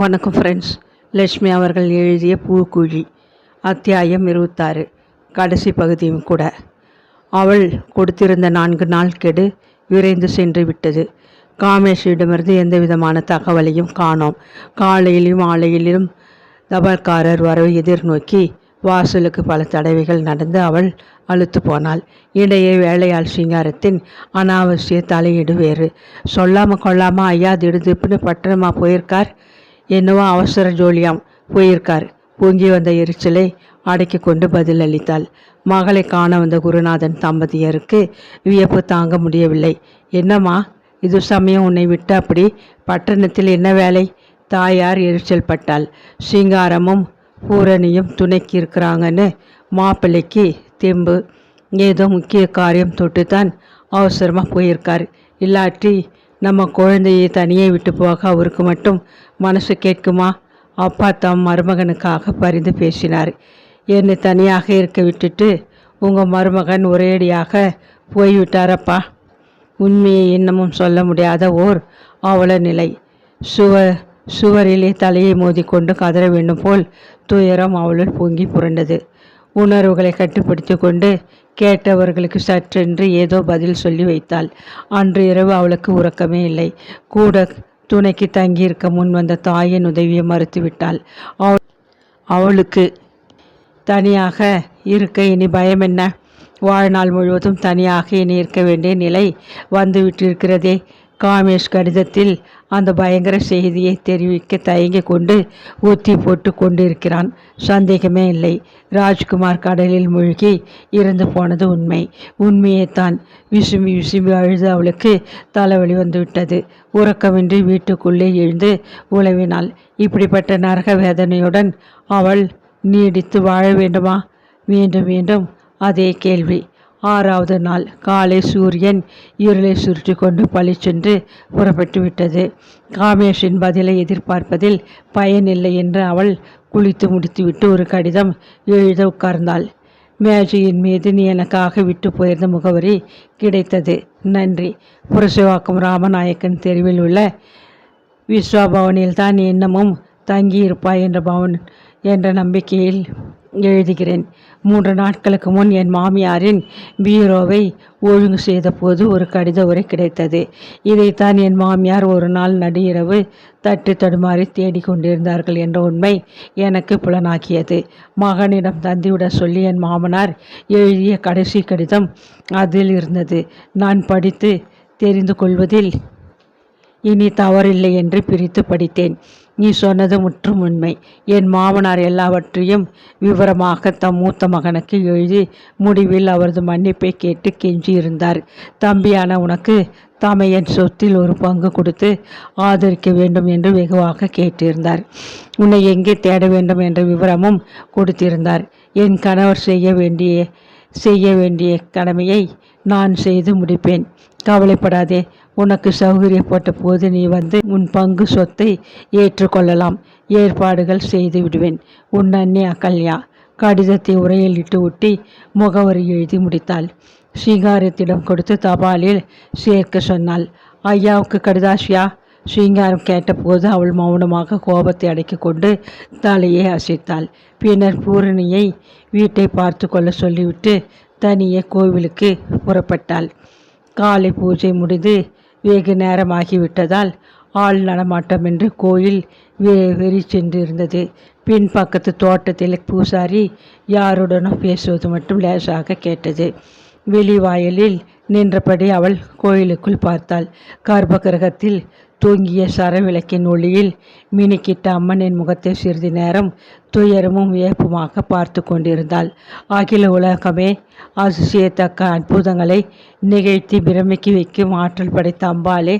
வணக்கம் ஃப்ரெண்ட்ஸ் லட்சுமி அவர்கள் எழுதிய பூக்குழி அத்தியாயம் இருபத்தாறு கடைசி பகுதியும் கூட. அவள் கொடுத்திருந்த நான்கு நாள் கெடு விரைந்து சென்று விட்டது. காமேஷிடமிருந்து எந்த விதமான தகவலையும் காணோம். காலையிலும் ஆலையிலும் தபால்காரர் வரவை எதிர்நோக்கி வாசலுக்கு பல தடவைகள் நடந்து அவள் அழுத்து போனாள். இடையே வேலையாள் சிங்காரத்தின் அனாவசிய தலையீடு வேறு. சொல்லாமல் கொள்ளாமல் ஐயா திடுதிப்புன்னு பட்டணமாக போயிருக்கார். என்னவோ அவசர ஜோலியாம் போயிருக்கார். பொங்கி வந்த எரிச்சலை அடக்கி கொண்டு பதில் அளித்தாள் மகளை காண வந்த குருநாதன் தம்பதியருக்கு வியப்பு தாங்க முடியவில்லை. என்னம்மா இது சமயம் உன்னை விட்டு அப்படி? பட்டணத்தில் என்ன வேலை? தாயார் எரிச்சல் பட்டாள். சிங்காரமும் பூரணியும் துணைக்கு இருக்கிறாங்கன்னு மாப்பிள்ளைக்கு தெம்பு. ஏதோ முக்கிய காரியம் தொட்டு தான் அவசரமாக போயிருக்கார். இல்லாட்டி நம்ம குழந்தையை தனியே விட்டு போக அவருக்கு மட்டும் மனசு கேட்குமா? அப்பா தம் மருமகனுக்காக பரிந்து பேசினார். என்னை தனியாக இருக்க விட்டுட்டு உங்கள் மருமகன் ஒரேடியாக போய்விட்டாரப்பா. உண்மையை இன்னமும் சொல்ல முடியாத ஓர் அவல நிலை சுவ சுவரிலே தலையை மோதிக்கொண்டு கதற வேண்டும் போல் துயரம் அவளுள் பொங்கி புரண்டது. உணர்வுகளை கட்டுப்படுத்தி கொண்டு கேட்டவர்களுக்கு சற்றென்று ஏதோ பதில் சொல்லி வைத்தாள். அன்று இரவு அவளுக்கு உறக்கமே இல்லை. கூட துணைக்கு தங்கியிருக்க முன் வந்த தாயின் உதவியை மறுத்துவிட்டாள். அவள் அவளுக்கு தனியாக இருக்க இனி பயம் என்ன? வாழ்நாள் முழுவதும் தனியாக இனி இருக்க வேண்டிய நிலை வந்துவிட்டிருக்கிறதே. காமேஷ் கடிதத்தில் அந்த பயங்கர செய்தியை தெரிவிக்க தயங்கி கொண்டு ஊத்தி போட்டு கொண்டிருக்கிறான். சந்தேகமே இல்லை. ராஜ்குமார் கடலில் மூழ்கி இறந்து போனது உண்மை. உண்மையைத்தான். விசும்பி விசும்பி அழுது அவளுக்கு தலைவலி வந்துவிட்டது. உறக்கமின்றி வீட்டுக்குள்ளே எழுந்து உழவினாள் இப்படிப்பட்ட நரக வேதனையுடன் அவள் நீடித்து வாழ வேண்டுமா? மீண்டும் மீண்டும் அதே கேள்வி. ஆறாவது நாள் காலை சூரியன் இருளை சுருட்டி கொண்டு பளிச்சென்று புறப்பட்டு விட்டது காமேஷின் பதிலை எதிர்பார்ப்பதில் பயனில்லை என்று அவள் குளித்து முடித்துவிட்டு ஒரு கடிதம் எழுத உட்கார்ந்தாள். மேஜையின் மீது நீ எனக்காக விட்டு போயிருந்த முகவரி கிடைத்தது. நன்றி. புரசிவாக்கம் ராமநாயக்கன் தெருவில் உள்ள விஸ்வா பவனில் தான் இன்னமும் தங்கியிருப்பாய் என்ற பவன் என்ற நம்பிக்கையில் எழுதுகிறேன். மூன்று நாட்களுக்கு முன் என் மாமியாரின் பீரோவை ஒழுங்கு செய்தபோது ஒரு கடித உரை கிடைத்தது. இதைத்தான் என் மாமியார் ஒரு நாள் நடுஇரவு தட்டு தடுமாறி தேடிக்கொண்டிருந்தார்கள் என்ற உண்மை எனக்கு புலனாக்கியது. மகனிடம் தந்திவிட சொல்லி என் மாமனார் எழுதிய கடைசி கடிதம் அதில் இருந்தது. நான் படித்து தெரிந்து கொள்வதில் இனி தவறில்லை என்று பிரித்து படித்தேன். நீ சொன்னது முற்றும் உண்மை. என் மாமனார் எல்லாவற்றையும் விவரமாக தம் மூத்த மகனுக்கு எழுதி முடிவில் அவரது மன்னிப்பை கேட்டு கெஞ்சியிருந்தார். தம்பியான உனக்கு தமையன் சொத்தில் ஒரு பங்கு கொடுத்து ஆதரிக்க வேண்டும் என்று வெகுவாக கேட்டிருந்தார். உன்னை எங்கே தேட வேண்டும் என்ற விவரமும் கொடுத்திருந்தார். என் கணவர் செய்ய வேண்டிய செய்ய வேண்டிய கடமையை நான் செய்து முடிப்பேன். கவலைப்படாதே உனக்கு சௌகரியப்பட்ட போது நீ வந்து உன் பங்கு சொத்தை ஏற்றுக்கொள்ளலாம். ஏற்பாடுகள் செய்து விடுவேன். உன் அண்ணி அகல்யா கடிதத்தை உரையில் இட்டு ஒட்டி முகவரி எழுதி முடித்தாள். ஸ்ரீங்காரத்திடம் கொடுத்து தபாலில் சேர்க்க சொன்னாள். ஐயாவுக்கு கடிதாசியா? ஸ்ரீங்காரம் கேட்டபோது அவள் மௌனமாக கோபத்தை அடக்கி கொண்டு தலையை அசைத்தாள். பின்னர் பூரணியை வீட்டை பார்த்து கொள்ள சொல்லிவிட்டு தனியே கோவிலுக்கு புறப்பட்டாள். காலை பூஜை முடிந்து வெகு நேரமாகிவிட்டதால் ஆள் நடமாட்டமின்றி கோயில் வெ வெறி சென்றிருந்தது பின்பக்கத்து தோட்டத்தில் பூசாரி யாருடனும் பேசுவது மட்டும் லேசாக கேட்டது. வெளிவாயலில் நின்றபடி அவள் கோயிலுக்குள் பார்த்தாள். கர்ப்பகிரகத்தில் தூங்கிய சரவிளக்கின் ஒளியில் மினுக்கிட்ட அம்மனின் முகத்தை சிறிது நேரம் துயரமும் வியப்புமாக பார்த்து கொண்டிருந்தாள். அகில உலகமே அதிசயத்தக்க அற்புதங்களை நிகழ்த்தி பிரமிக்க வைக்கும் ஆற்றல் படைத்த அம்பாலே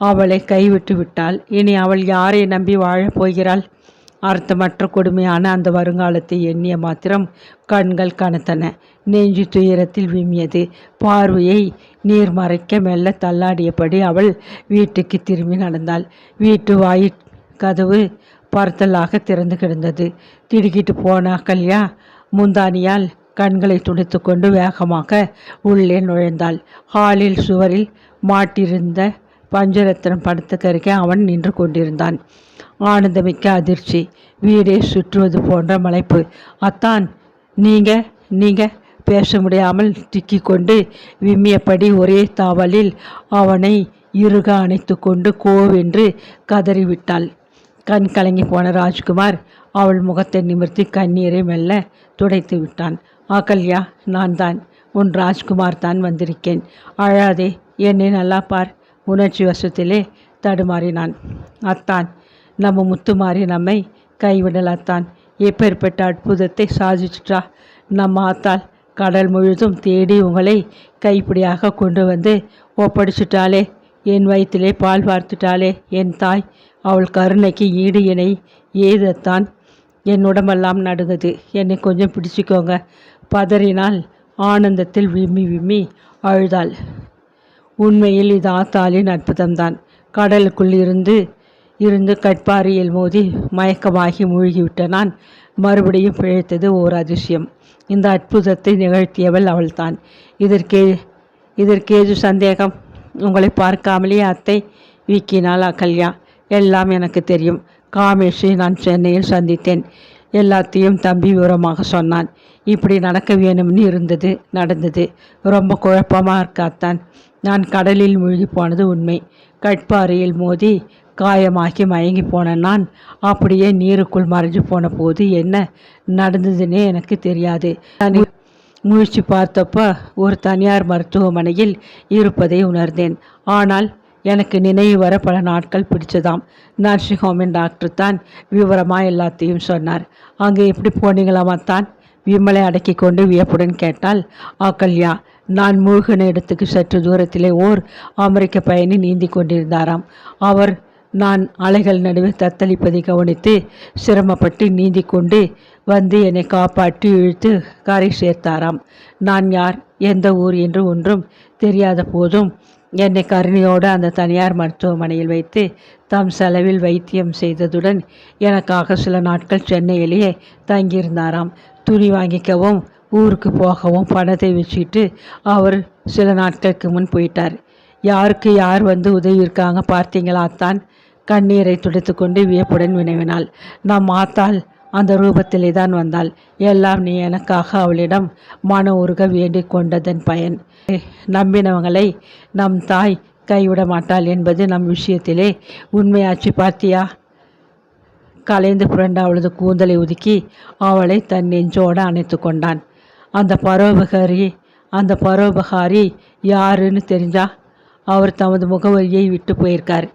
அவளை கைவிட்டு விட்டாள். இனி அவள் யாரை நம்பி வாழப் போகிறாள்? அர்த்தமற்ற கொடுமையான அந்த வருங்காலத்தை எண்ணிய மாத்திரம் கண்கள் கனத்தன. நெஞ்சு துயரத்தில் விம்மியது. பார்வையை நீர் மறைக்க மெல்ல தள்ளாடியபடி அவள் வீட்டுக்கு திரும்பி நடந்தாள். வீட்டு வாயு கதவு பறத்தலாக திறந்து கிடந்தது. திடுக்கிட்டு போனா கல்யா முந்தானியால் கண்களை துடைத்து கொண்டு வேகமாக உள்ளே நுழைந்தாள். ஹாலில் சுவரில் மாட்டிருந்த பஞ்சரத்னம் படத்துக்கருகே அவன் நின்று கொண்டிருந்தான். ஆனந்தமிக்க அதிர்ச்சி. வீடே சுற்றுவது போன்ற மலைப்பு. அத்தான் நீங்க நீங்க பேச முடியாமல் திக்கிக் கொண்டு விம்மியபடி ஒரே தாவலில் அவனை இறுக அணைத்து கொண்டு கோவென்று கதறிவிட்டாள். கண் கலங்கி போன ராஜ்குமார் அவள் முகத்தை நிமிர்த்தி கண்ணீரை மெல்ல துடைத்து விட்டான். அகல்யா நான் தான் உன் ராஜ்குமார் தான் வந்திருக்கேன். அழாதே. என்னை நல்லா பார். உணர்ச்சி வசத்திலே தடுமாறினான். அத்தான் நம்ம முத்துமாரி நம்மை கைவிடலாத்தான். எப்பேற்பட்ட அற்புதத்தை சாதிச்சுட்டா நம்ம ஆத்தாள் கடல் முழுதும் தேடி உங்களை கைப்பிடியாக கொண்டு வந்து ஒப்படைச்சிட்டாளே. என் வயிற்றிலே பால் பார்த்துட்டாளே. என் தாய் அவள் கருணைக்கு ஈடு இணை ஏதத்தான் என் உடம்பெல்லாம் நடுங்குது. என்னை கொஞ்சம் பிடிச்சிக்கோங்க. பதறினால் ஆனந்தத்தில் விம்மி விம்மி அழுதாள். உண்மையில் இது ஆத்தாளின் அற்புதம்தான். கடலுக்குள் இருந்து இருந்து கட்பாரியில் மோதி மயக்கமாகி மூழ்கிவிட்ட நான் மறுபடியும் பிழைத்தது ஓர் அதிசயம். இந்த அற்புதத்தை நிகழ்த்தியவள் அவள்தான். இதற்கே இதற்கேது சந்தேகம்? உங்களை பார்க்காமலே அத்தை வீக்கினாள் அகல்யா எல்லாம் எனக்கு தெரியும். காமேஷை நான் சென்னையில் சந்தித்தேன். எல்லாத்தையும் தம்பி விவரமாக சொன்னான். இப்படி நடக்க வேணும்னு இருந்தது நடந்தது. ரொம்ப குழப்பமாக இருக்காத்தான் நான் கடலில் மூழ்கி போனது உண்மை. கட்பாறையில் மோதி காயமாக்கி மயங்கி போன நான் அப்படியே நீருக்குள் மறைஞ்சு போன போது என்ன நடந்ததுன்னே எனக்கு தெரியாது. நான் முயற்சி பார்த்தப்ப ஒரு தனியார் மருத்துவமனையில் இருப்பதை உணர்ந்தேன். ஆனால் எனக்கு நினைவு வர பல நாட்கள் பிடிச்சதாம். நர்சிங் ஹோமின் டாக்டர் தான் விவரமாக எல்லாத்தையும் சொன்னார். அங்கே எப்படி போனீங்களாமா தான் விமலை அடக்கி கொண்டு வியப்புடன் கேட்டால் ஆக்கல்யா நான் மூழ்கின இடத்துக்கு சற்று தூரத்திலே ஓர் அமெரிக்க பயணி நீந்தி கொண்டிருந்தாராம். அவர் நான் அலைகள் நடுவே தத்தளிப்பதை கவனித்து சிரமப்பட்டு நீந்தி கொண்டு வந்து என்னை காப்பாற்றி இழுத்து கரை சேர்த்தாராம். நான் யார்? எந்த ஊர் என்று ஒன்றும் தெரியாத போதும் என்னை கருணையோடு அந்த தனியார் மருத்துவமனையில் வைத்து தம் செலவில் வைத்தியம் செய்ததுடன் எனக்காக சில நாட்கள் சென்னையிலேயே தங்கியிருந்தாராம். துணி வாங்கிக்கவும் ஊருக்கு போகவும் பணத்தை வச்சுட்டு அவர் சில நாட்களுக்கு முன் போயிட்டார். யாருக்கு யார் வந்து உதவி இருக்காங்க பார்த்தீங்களா தான் கண்ணீரை துடைத்துக்கொண்டு வியப்புடன் வினவினாள். நம் மாத்தாள் அந்த ரூபத்திலே தான் வந்தாள். எல்லாம் நீ எனக்காக அவளிடம் மன உருக வேண்டிக் கொண்டதன் பயன். நம்பினவங்களை நம் தாய் கைவிட மாட்டாள் என்பது நம் விஷயத்திலே உண்மையாச்சு பார்த்தியா கலைந்து புரண்ட அவளது கூந்தலை ஒதுக்கி அவளை தன் நெஞ்சோடு அணைத்து கொண்டான். அந்த பரோபகாரி அந்த பரோபகாரி யாருன்னு தெரிஞ்சா? அவர் தமது முகவரியை விட்டு போயிருக்கார்.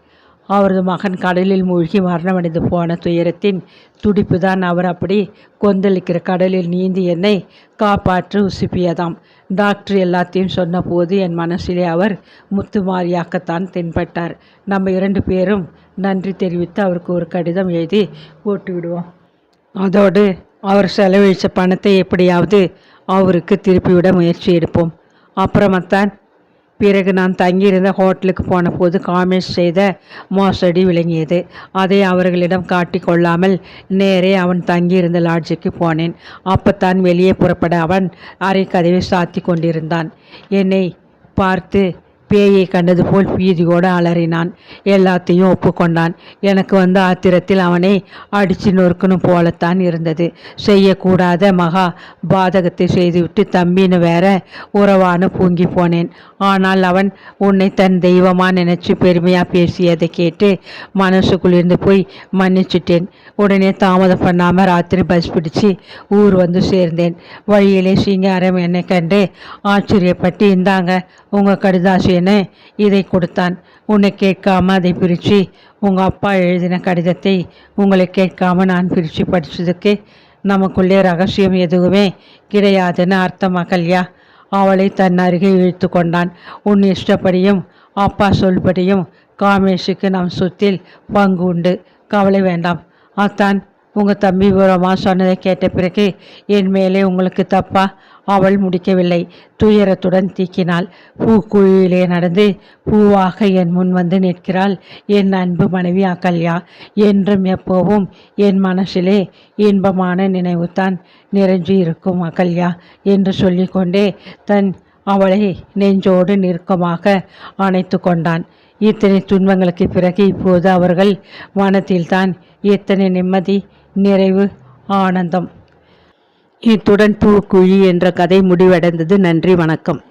அவரது மகன் கடலில் மூழ்கி மரணமடைந்து போன துயரத்தின் துடிப்பு தான் அவர் அப்படி கொந்தளிக்கிற கடலில் நீந்தி என்னை காப்பாற்ற உசுப்பியதாம். டாக்டர் எல்லாத்தையும் சொன்னபோது என் மனசிலே அவர் முத்துமாரியாக்கத்தான் தென்பட்டார். நம்ம இரண்டு பேரும் நன்றி தெரிவித்து அவருக்கு ஒரு கடிதம் எழுதி போட்டு விடுவோம் அதோடு அவர் செலவழித்த பணத்தை எப்படியாவது அவருக்கு திருப்பிவிட முயற்சி எடுப்போம். அப்புறமாத்தான் பிறகு நான் தங்கியிருந்த ஹோட்டலுக்கு போன போது காமேஷ் செய்த மோசடி விளங்கியது. அதை அவர்களிடம் காட்டி கொள்ளாமல் நேரே அவன் தங்கியிருந்த லாட்ஜுக்கு போனேன். அப்பத்தான் வெளியே புறப்பட அவன் அரை கதவை சாத்தி கொண்டிருந்தான். என்னை பார்த்து பேயை கண்டது போல் பீதியோடு அலறினான். எல்லாத்தையும் ஒப்புக்கொண்டான். எனக்கு வந்த ஆத்திரத்தில் அவனை அடிச்சு நொறுக்கணும் போலத்தான் இருந்தது. செய்யக்கூடாத மகா பாதகத்தை செய்துவிட்டு தம்பின்னு வேற உறவான பூங்கி போனேன். ஆனால் அவன் உன்னை தன் தெய்வமாக நினச்சி பெருமையாக பேசியதை கேட்டு மனசுக்குள்ளிருந்து போய் மன்னிச்சிட்டேன். உடனே தாமதம் பண்ணாமல் ராத்திரி பஸ் பிடிச்சி ஊர் வந்து சேர்ந்தேன். வழியிலே சிங்காரம் என்னை கண்டு ஆச்சரியப்பட்டு இந்தாங்க உங்கள் என இதை கொடுத்தான். உன்னை கேட்காம அதை பிரித்து உங்கள் அப்பா எழுதின கடிதத்தை உங்களை கேட்காம நான் பிரித்து படித்ததுக்கு நமக்குள்ளே ரகசியம் எதுவுமே கிடையாதுன்னு அர்த்தமாக்கல்யா அவளை தன் அருகே இழுத்து கொண்டான். உன் இஷ்டப்படியும் அப்பா சொல்படியும் காமேஷுக்கு நம் சொத்தில் பங்கு உண்டு. கவலை வேண்டாம். அத்தான் உங்கள் தம்பி விவரமாக சொன்னதை கேட்ட பிறகு என் மேலே உங்களுக்கு தப்பா? அவள் முடிக்கவில்லை. துயரத்துடன் தீக்கினாள். பூக்குழியிலே நடந்து பூவாக என் முன் வந்து நிற்கிறாள். என் அன்பு மனைவி அகல்யா என்றும் எப்போவும் என் மனசிலே இன்பமான நினைவுதான் நிறைஞ்சு இருக்கும் அகல்யா என்று சொல்லிக்கொண்டே தன் அவளை நெஞ்சோடு நெருக்கமாக அணைத்து கொண்டான். இத்தனை துன்பங்களுக்கு பிறகு இப்போது அவர்கள் மனத்தில்தான் எத்தனை நிம்மதி நிறைவு ஆனந்தம். இத்துடன் பூக்குழி என்ற கதை முடிவடைந்தது. நன்றி வணக்கம்.